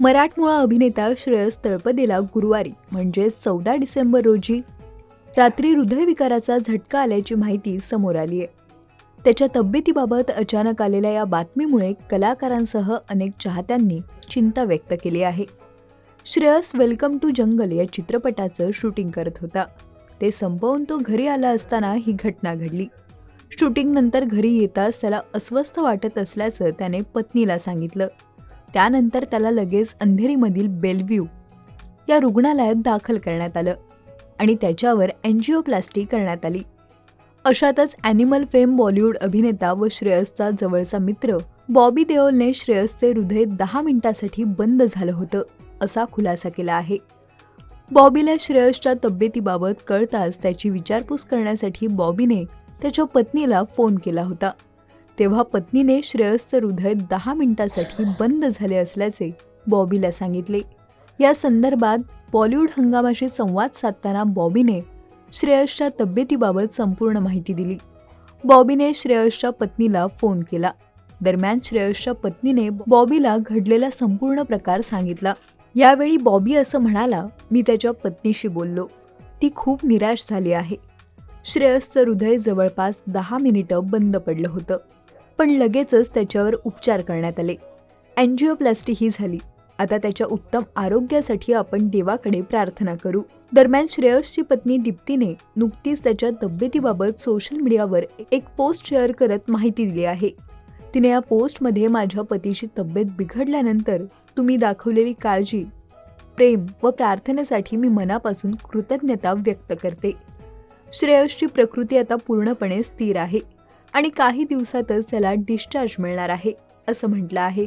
मराठमोळा अभिनेता श्रेयस तळपदेला गुरुवारी म्हणजे चौदा डिसेंबर रोजी रात्री हृदयविकाराचा झटका आल्याची माहिती समोर आली आहे. त्याच्या तब्येतीबाबत अचानक आलेल्या या बातमीमुळे कलाकारांसह अनेक चाहत्यांनी चिंता व्यक्त केली आहे. श्रेयस वेलकम टू जंगल या चित्रपटाचं शूटिंग करत होता. ते संपवून तो घरी आला असताना ही घटना घडली. शूटिंगनंतर घरी येताच त्याला अस्वस्थ वाटत असल्याचं त्याने पत्नीला सांगितलं. त्यानंतर त्याला लगेच अंधेरीमधील बेलव्ह्यू या रुग्णालयात दाखल करण्यात आलं आणि त्याच्यावर अँजिओप्लास्टी करण्यात आली. अशातच ॲनिमल फेम बॉलिवूड अभिनेता व श्रेयसचा जवळचा मित्र बॉबी देओलने श्रेयसचे हृदय दहा मिनिटासाठी बंद झालं होतं असा खुलासा केला आहे. बॉबीला श्रेयसच्या तब्येतीबाबत कळताच त्याची विचारपूस करण्यासाठी बॉबीने त्याच्या पत्नीला फोन केला होता. तेव्हा पत्नीने श्रेयसचं हृदय दहा मिनिटासाठी बंद झाले असल्याचे बॉबीला सांगितले. या संदर्भात बॉलिवूड हंगामाशी संवाद साधताना बॉबीने श्रेयसच्या तब्येतीबाबत संपूर्ण माहिती दिली. बॉबीने श्रेयसच्या पत्नीला फोन केला. दरम्यान श्रेयसच्या पत्नीने बॉबीला घडलेला संपूर्ण प्रकार सांगितला. यावेळी बॉबी असं म्हणाला मी त्याच्या पत्नीशी बोललो. ती खूप निराश झाली आहे. श्रेयसचं हृदय जवळपास दहा मिनिटं बंद पडलं होतं. पण लगेचच त्याच्यावर उपचार करण्यात आले. अँजिओप्लास्टी ही झाली. आता त्याच्या उत्तम आरोग्यासाठी आपण देवाकडे प्रार्थना करू. दरम्यान श्रेयसची पत्नी दीप्तीने नुकतीच त्याच्या तब्येतीबाबत सोशल मीडियावर एक पोस्ट शेअर करत माहिती दिली आहे. तिने या पोस्टमध्ये माझ्या पतीची तब्येत बिघडल्यानंतर तुम्ही दाखवलेली काळजी प्रेम व प्रार्थनेसाठी मी मनापासून कृतज्ञता व्यक्त करते. श्रेयसची प्रकृती आता पूर्णपणे स्थिर आहे. आणि काही दिवसातच त्याला डिस्चार्ज मिळणार आहे असं म्हटलं आहे.